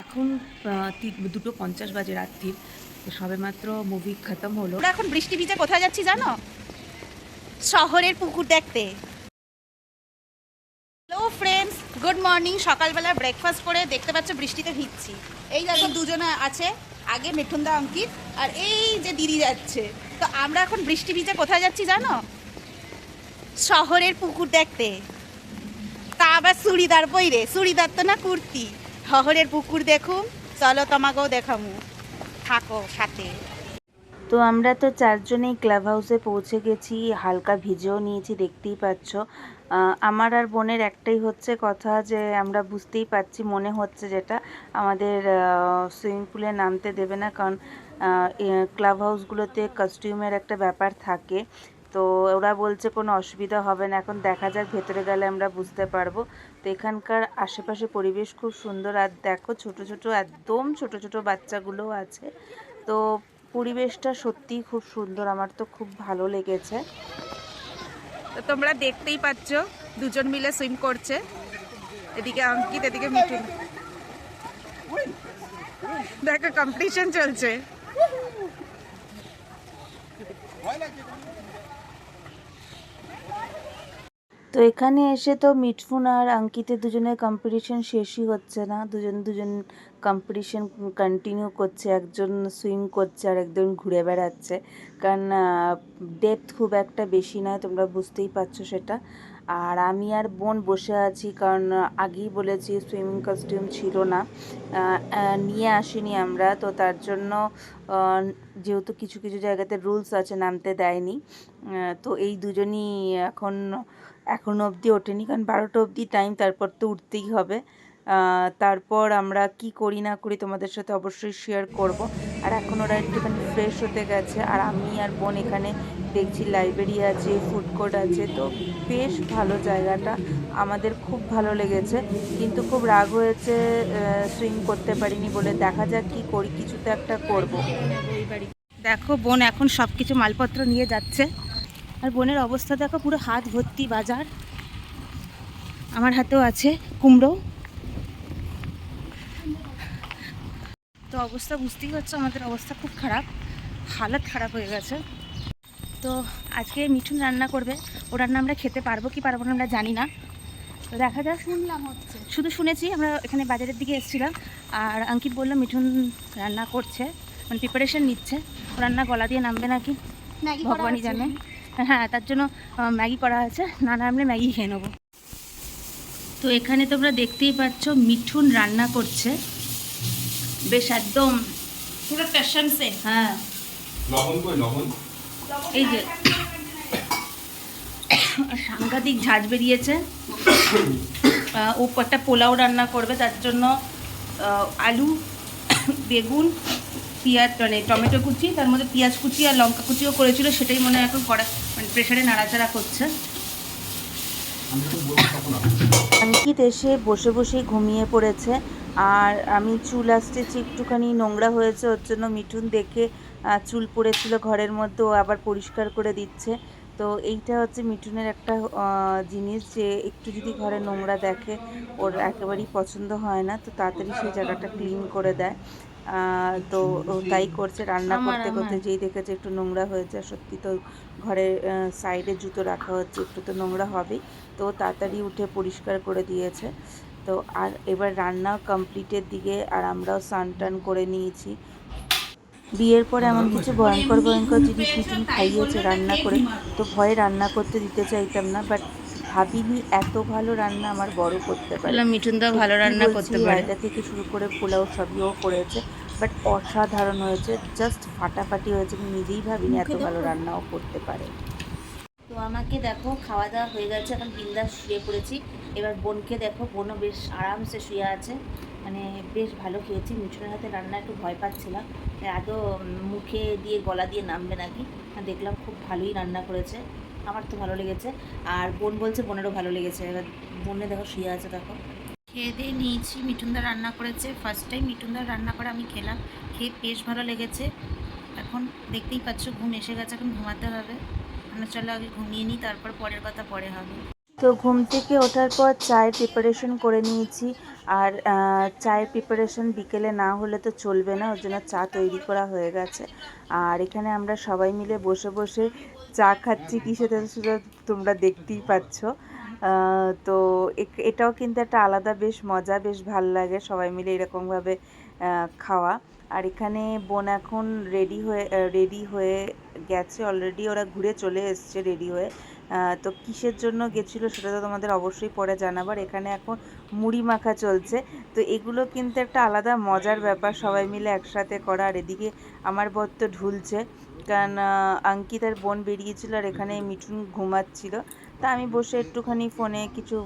এখন দুটো পঞ্চাশ বাজে রাত্রির। তো সবেমাত্র মুভি খতম হলো। এখন বৃষ্টি ভিজে কোথায় যাচ্ছি জানো? শহরের পুকুর দেখতে। হ্যালো ফ্রেন্ডস গুড মর্নিং সকালবেলা ব্রেকফাস্ট করে দেখতে পাচ্ছ বৃষ্টিতে ভিজছি। এই দেখো দুজনে আছে, আগে মিঠুনদা, অঙ্কিত, আর এই যে দিদি যাচ্ছে। তো আমরা এখন বৃষ্টি ভিজে কোথায় যাচ্ছি জানো? শহরের পুকুর দেখতে। তা আবার চুড়িদার পইরে, চুড়িদার তো না কুর্তি। শহরের পুকুর দেখুন চলো তোমাকেও দেখামু। থাকো, সাথে। তো আমরা তো চারজনেই ক্লাব হাউসে পৌঁছে গেছি, হালকা ভিজেও নিয়েছি, দেখতেই পাচ্ছ। আমার আর বোনের একটাই হচ্ছে কথা যে, আমরা বুঝতেই পারছি, মনে হচ্ছে যেটা। আমাদের সুইমিং পুলে নামতে দেবে না, কারণ ক্লাব হাউসগুলোতে কস্টিউমের একটা ব্যাপার থাকে। তো ওরা বলছে কোনো অসুবিধা হবে না, এখন দেখা যাক, ভেতরে গেলে আমরা বুঝতে পারব। তো এখানকার আশেপাশে পরিবেশ খুব সুন্দর আর দেখো ছোট ছোট, একদম ছোট ছোট বাচ্চাগুলোও আছে। তো পরিবেশটা সত্যিই খুব সুন্দর, আমার তো খুব ভালো লেগেছে। তো তোমরা দেখতেই পাচ্ছ, দুজন মিলে সুইম করছে। এদিকে অঙ্কিত, এদিকে মিঠুন। দেখো কম্পিটিশন চলছে। তো এখানে এসে তো মিঠফুন আর আঙ্কিতে দুজনের কম্পিটিশন শেষই হচ্ছে না। দুজন দুজন কম্পিটিশন কন্টিনিউ করছে, একজন সুইম করছে আর একজন ঘুরে বেড়াচ্ছে। কারণ ডেপথ খুব একটা বেশি নয়, তোমরা বুঝতেই পারছ সেটা। আর আমি আর বোন বসে আছি, কারণ আগেই বলেছি সুইমিং কস্টিউম ছিল না। নিয়ে আসিনি আমরা, তো তার জন্য যেহেতু কিছু কিছু জায়গাতে রুলস আছে, নামতে দেয়নি। তো এই দুজনই এখন এখনও অবধি ওঠেনি। কারণ বারোটা অবধি টাইম তারপর তো উঠতেই হবে। তারপর আমরা কি করি না করি তোমাদের সাথে অবশ্যই শেয়ার করব। আর এখন ওরা একটুখানি ফ্রেশ হতে গেছে। আর আমি আর বোন এখানে দেখছি লাইব্রেরি আছে ফুড কোর্ট আছে। তো বেশ ভালো জায়গাটা। আমাদের খুব ভালো লেগেছে। কিন্তু খুব রাগ হয়েছে সুইম করতে পারিনি বলে। দেখা যাক কি করি। কিছু তো একটা করব। দেখো বোন এখন সব কিছু মালপত্র নিয়ে যাচ্ছে। আর বোনের অবস্থা দেখো পুরো হাত ভর্তি বাজার। আমার হাতেও আছে কুমড়ো। তো অবস্থা বুঝতেই পারছ আমাদের অবস্থা খুব খারাপ। হালত খারাপ হয়ে গেছে। তো আজকে মিঠুন রান্না করবে। ও রান্না আমরা খেতে পারব কি পারব না আমরা জানি না। তো দেখা যাক। শুনলাম হচ্ছে। শুধু শুনেছি আমরা এখানে বাজারের দিকে এসেছিলাম। আর অঙ্কিত বলল মিঠুন রান্না করছে মানে প্রিপারেশন নিচ্ছে। ও রান্না গলা দিয়ে নামবে নাকি? ভগবানই জানে। হ্যাঁ তার জন্য ম্যাগি করা আছে। না নামলে ম্যাগি খেয়ে নেব। তো এখানে তোমরা দেখতেই পাচ্ছ মিঠুন রান্না করছে। বেশ একদম পুরো হ্যাঁ। এই যে। সাংঘাতিক ঝাঁজ বেরিয়েছে। ও একটা পোলাও রান্না করবে তার জন্য আলু বেগুন পেঁয়াজ মানে টমেটো কুচি, তার মধ্যে পেঁয়াজ কুচি আর লঙ্কা কুচিও করেছিল, সেটাই মনে হয় এখন করা মানে প্রেশারে নাড়াচাড়া করছে। অঙ্কিত এসে বসে বসে ঘুমিয়ে পড়েছে, আর আমি চুল আসতেছি, একটুখানি নোংরা হয়েছে, ওর জন্য মিঠুন দেখে চুল পড়েছিল ঘরের মধ্যে আবার পরিষ্কার করে দিচ্ছে তো এইটা হচ্ছে মিঠুনের একটা জিনিস যে একটু যদি ঘরে নোংরা দেখে, ওর একেবারেই পছন্দ হয় না, তো তাড়াতাড়ি সেই জায়গাটা ক্লিন করে দেয় তো ও তাই করছে রান্না করতে করতে যেই দেখেছে একটু নোংরা হয়েছে সত্যি তো ঘরের সাইডে জুতো রাখা হচ্ছে একটু তো নোংরা হবেই তো তাড়াতাড়ি উঠে পরিষ্কার করে দিয়েছে। তো আর এবার রান্না কমপ্লিটের দিকে আর আমরাও স্নান টান করে নিয়েছি। বিয়ের পর এমন কিছু ভয়ঙ্কর ভয়ঙ্কর জিনিস মিঠুন খাইয়েছে রান্না করে। তো ভয়ে রান্না করতে দিতে চাইতাম না বাট ভাবিনি এত ভালো রান্না আমার বড় করতে পারে। মিঠুন দা ভালো রান্না করতে পারে। রায়তা থেকে শুরু করে পোলাও সবই ও করেছে বাট অসাধারণ হয়েছে জাস্ট ফাটাফাটি হয়েছে আমি নিজেই ভাবিনি এত ভালো রান্নাও করতে পারে। তো আমাকে দেখো খাওয়া দাওয়া হয়ে গেছে এখন বিন্দাস শুয়ে পড়েছি। এবার বোনকে দেখো বোনও বেশ আরামসে শুয়ে আছে। মানে বেশ ভালো খেয়েছি মিঠুনের হাতে রান্না একটু ভয় পাচ্ছিলাম। আদৌ মুখে দিয়ে গলা দিয়ে নামবে নাকি? দেখলাম খুব ভালোই রান্না করেছে। আমার তো ভালো লেগেছে। আর বোন বলছে বোনেরও ভালো লেগেছে। এবার বোনে দেখো শুয়ে আছে দেখো। খেয়ে দিয়ে নিয়েছি মিঠুনদা রান্না করেছে। ফার্স্ট টাইম মিঠুনদার রান্না করে আমি খেলাম। খেয়ে বেশ ভালো লেগেছে। এখন দেখতেই পাচ্ছ ঘুম এসে গেছে এখন ঘুমাতে হবে। আমরা চলো আগে ঘুমিয়ে নিই তারপর পরের কথা পরে হবে। তো ঘুম থেকে ওঠার পর চায়ের প্রিপারেশন করে নিয়েছি। আর চায়ের প্রিপারেশন বিকেলে না হলে তো চলবে না। ওর জন্য চা তৈরি করা হয়ে গেছে। আর এখানে আমরা সবাই মিলে বসে বসে চা খাচ্ছি, কি সেটা সেটা তোমরা দেখতেই পাচ্ছ। তো এটাও কিন্তু একটা আলাদা বেশ মজা, বেশ ভালো লাগে সবাই মিলে এরকমভাবে খাওয়া। আর এখানে বোন এখন রেডি হয়ে রেডি হয়ে গেছে, অলরেডি ওরা ঘুরে চলে এসছে রেডি হয়ে। তো কিসের জন্য গেছিল সেটা তো তোমাদের অবশ্যই পরে জানাবার। এখানে এখন মুড়ি মাখা চলছে। তো এগুলো কিন্তু একটা আলাদা মজার ব্যাপার সবাই মিলে একসাথে করা। আর এদিকে আমার বর তো ঢুলছে। কারণ অঙ্কিতার বোন বেরিয়েছিল আর এখানে মিঠুন ঘুমাচ্ছিল। তা আমি বসে একটুখানি ফোনে কিছু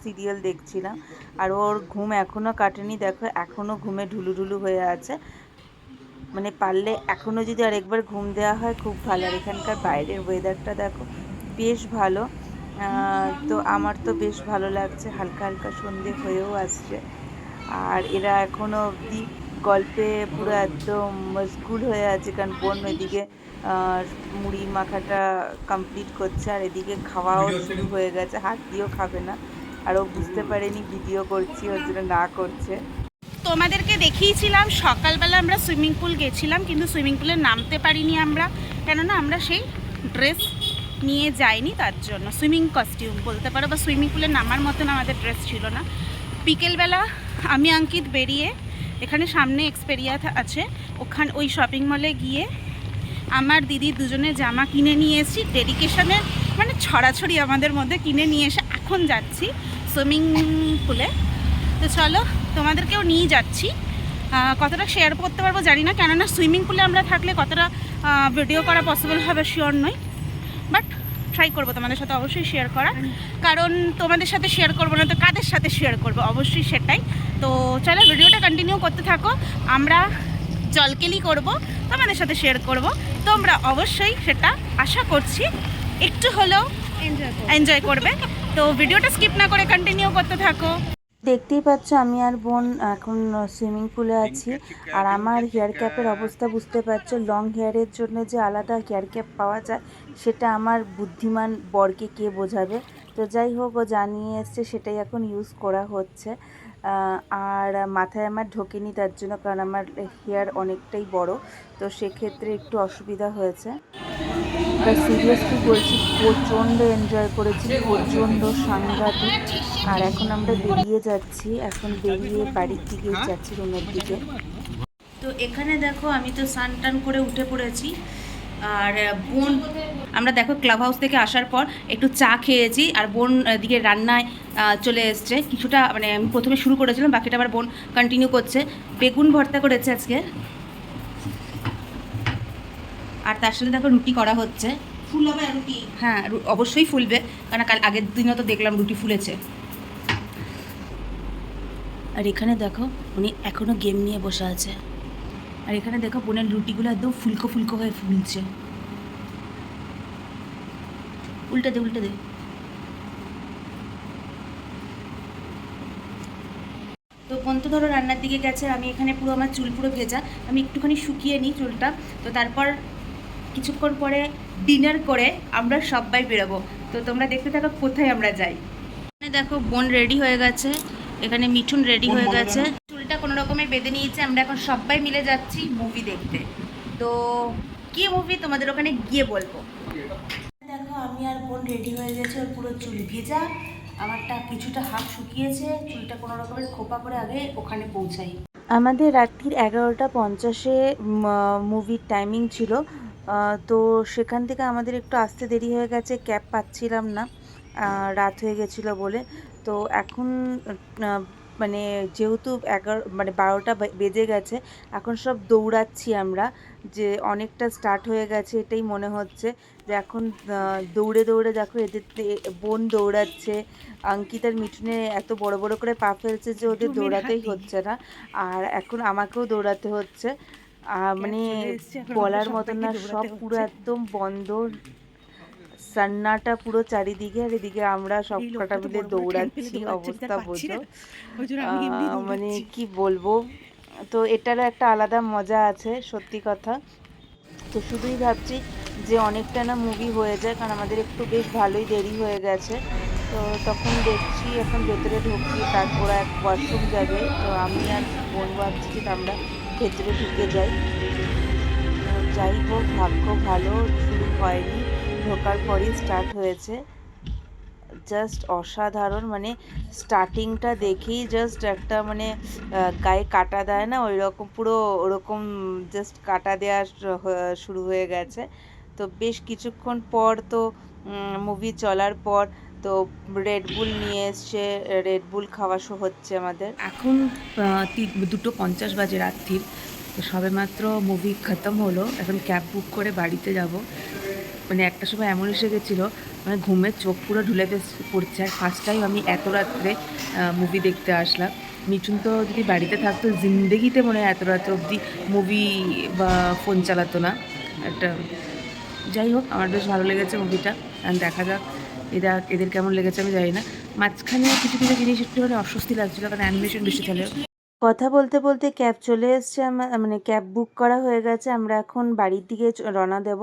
সিরিয়াল দেখছিলাম। আর ওর ঘুম এখনও কাটেনি, দেখো এখনও ঘুমে ঢুলু ঢুলু হয়ে আছে। মানে পারলে এখনও যদি আরেকবার ঘুম দেওয়া হয়, খুব ভালো। আর এখানকার বাইরের ওয়েদারটা দেখো, বেশ ভালো। তো আমার তো বেশ ভালো লাগছে। হালকা হালকা সন্ধে হয়েও আসছে। আর এরা এখনও অবধি গল্পে পুরো একদম মশগুল হয়ে আছে কারণ বোন এদিকে মুড়ি মাখাটা কমপ্লিট করছে আর এদিকে খাওয়াও শুরু হয়ে গেছে। হাত দিয়েও খাবে না। আর ও বুঝতে পারেনি ভিডিও করছি ওর জন্য না করছে। তোমাদেরকে দেখিয়েছিলাম সকালবেলা আমরা সুইমিং পুল গেছিলাম কিন্তু সুইমিং পুলে নামতে পারিনি আমরা। কেননা আমরা সেই ড্রেস নিয়ে যাইনি তার জন্য। সুইমিং কস্টিউম বলতে পারো বা সুইমিং পুলে নামার মতন আমাদের ড্রেস ছিল না। বিকেলবেলা আমি অঙ্কিত বেরিয়ে এখানে সামনে এক্সপেরিয়া আছে। ওখানে ওই শপিং মলে গিয়ে আমার দিদি দুজনে জামা কিনে নিয়ে এসেছি। ডেডিকেশনের মানে ছড়াছড়ি আমাদের মধ্যে কিনে নিয়ে এসে এখন যাচ্ছি সুইমিং পুলে তো চলো তোমাদেরকেও নিয়ে যাচ্ছি। কতটা শেয়ার করতে পারব জানি না কেননা সুইমিং পুলে আমরা থাকলে কতটা ভিডিও করা পসিবল হবে শিওর নয় বাট ট্রাই করব তোমাদের সাথে অবশ্যই শেয়ার করা কারণ তোমাদের সাথে শেয়ার করব না তো কাদের সাথে শেয়ার করব? অবশ্যই সেটাই। তো চলো ভিডিওটা কন্টিনিউ করতে থাকো। আমরা জলকেলি করব তোমাদের সাথে শেয়ার করব। তোমরা অবশ্যই সেটা আশা করছি একটু হলেও এনজয় করবে। তো ভিডিওটা স্কিপ না করে কন্টিনিউ করতে থাকো। দেখতেই পাচ্ছ আমি আর বোন এখন সুইমিং পুলে আছি। আর আমার হেয়ার ক্যাপের অবস্থা বুঝতে পারছ লং হেয়ারের জন্য যে আলাদা হেয়ার ক্যাপ পাওয়া যায় সেটা আমার বুদ্ধিমান বরকে কে বোঝাবে? তো যাই হোক ও জানিয়ে এসছে সেটাই এখন ইউজ করা হচ্ছে। আর মাথায় আমার ঢোকেনি তার জন্য, কারণ আমার হেয়ার অনেকটাই বড়, তো সেক্ষেত্রে একটু অসুবিধা হয়েছে। সিরিয়াসলি বলছি, প্রচণ্ড এনজয় করেছি, প্রচণ্ড সাংঘাতিক। আর এখন আমরা বেরিয়ে যাচ্ছি, এখন বেরিয়ে বাড়ির দিকে যাচ্ছি রুমের দিকে। তো এখানে দেখো, আমি তো স্নান টান করে উঠে পড়েছি। আর বোন আমরা দেখো ক্লাব হাউস থেকে আসার পর একটু চা খেয়েছি আর বোন দিকে রান্নায় চলে এসছে। কিছুটা মানে আমি প্রথমে শুরু করেছিলাম বাকিটা আবার বোন কন্টিনিউ করছে। বেগুন ভর্তা করেছে আজকে। আর তার সাথে দেখো রুটি করা হচ্ছে। ফুল হবে রুটি? হ্যাঁ অবশ্যই ফুলবে কারণ কাল আগের দিনও তো দেখলাম রুটি ফুলেছে। আর এখানে দেখো উনি এখনও গেম নিয়ে বসে আছে। আর এখানে দেখো বোনের রুটিগুলো একদম ফুলকো ফুলকো হয়ে ফুলছে। উল্টে দে উল্টে দে। তো বোন ধরো রান্নার দিকে গেছে আমি এখানে পুরো আমার চুল পুরো ভেজা। আমি একটুখানি শুকিয়ে নিই চুলটা। তো তারপর কিছুক্ষণ পরে ডিনার করে আমরা সবাই বেরোবো। তো তোমরা দেখতে থাকো কোথায় আমরা যাই। এখানে দেখো বোন রেডি হয়ে গেছে। এখানে মিঠুন রেডি হয়ে গেছে না? চুলটা কোনো রকমের বেঁধে নিয়েছে আমরা এখন সবাই মিলে যাচ্ছি মুভি দেখতে। তো কি মুভি তোমাদের ওখানে গিয়ে বলব। দেখো আমি আর বোন রেডি হয়ে গেছে ওর পুরো চুল ভেজা। আমারটা কিছুটা হাফ শুকিয়েছে চুলটা কোনো রকমের খোপা করে আগে ওখানে পৌঁছাই। আমাদের রাত্রির এগারোটা পঞ্চাশে মুভির টাইমিং ছিল। তো সেখান থেকে আমাদের একটু আসতে দেরি হয়ে গেছে ক্যাব পাচ্ছিলাম না। রাত হয়ে গেছিল বলে। তো এখন মানে যেহেতু এগারো মানে বারোটা বেজে গেছে এখন সব দৌড়াচ্ছি আমরা যে অনেকটা স্টার্ট হয়ে গেছে এটাই মনে হচ্ছে যে এখন দৌড়ে দৌড়ে দেখো এদের বোন দৌড়াচ্ছে অঙ্কিতার মিঠুনে এত বড় বড় করে পা ফেলছে যে ওদের দৌড়াতেই হচ্ছে না আর এখন আমাকেও দৌড়াতে হচ্ছে মানে বলার মতন না সব পুরো একদম বন্ধ সান্নাটা পুরো চারিদিকে আর এদিকে আমরা সব কটা মিলে দৌড়াচ্ছি অবস্থা বোঝো। মানে কি বলব? তো এটারও একটা আলাদা মজা আছে সত্যি কথা। তো শুধুই ভাবছি যে অনেকটা না মুভি হয়ে যায় কারণ আমাদের একটু বেশ ভালোই দেরি হয়ে গেছে। তো তখন দেখছি এখন ভেতরে ঢুকছি তারপর এক ওয়াশরুম যাবে। তো আমি আর বোন ভাবছি যে আমরা ভেতরে ঢুকে যাই। তো যাই হোক ভাগ্য ভালো শুরু হয়নি। ঢোকার পরই স্টার্ট হয়েছে। জাস্ট অসাধারণ মানে স্টার্টিংটা দেখেই জাস্ট একটা মানে গায়ে কাটা দেয় না ওই রকম পুরো ওরকম জাস্ট কাটা দেওয়া শুরু হয়ে গেছে। তো বেশ কিছুক্ষণ পর তো মুভি চলার পর তো রেডবুল নিয়ে এসছে রেডবুল খাওয়া শো হচ্ছে আমাদের। এখন দুটো পঞ্চাশ বাজে রাত্রির, তো সবে মাত্র মুভি খতম হলো, এখন ক্যাব বুক করে বাড়িতে যাব। মানে একটা সময় এমন এসে গেছিল মানে ঘুমের চোখ পুরো ঢুলে পড়ছে। আর ফার্স্ট টাইম আমি এত রাত্রে মুভি দেখতে আসলাম। মিঠুন তো যদি বাড়িতে থাকতো, জিন্দেগিতে মনে হয় এত রাত অবধি মুভি বা ফোন চালাতো না। একটা, যাই হোক, আমার বেশ ভালো লেগেছে মুভিটা দেখা যাক, এরা এদের কেমন লেগেছে আমি জানি না। মাঝখানে কিছু কিছু জিনিস একটু মানে অস্বস্তি লাগছিল, কারণ অ্যানিমেশন বেশি চলে। কথা বলতে বলতে ক্যাব চলে এসছে আমার মানে ক্যাব বুক করা হয়ে গেছে। আমরা এখন বাড়ির দিকে রওনা দেব।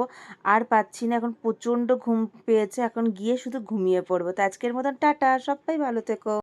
আর পাচ্ছি না, এখন প্রচণ্ড ঘুম পেয়েছে। এখন গিয়ে শুধু ঘুমিয়ে পড়ব। তো আজকের মতন টাটা, সবাই ভালো থেকো।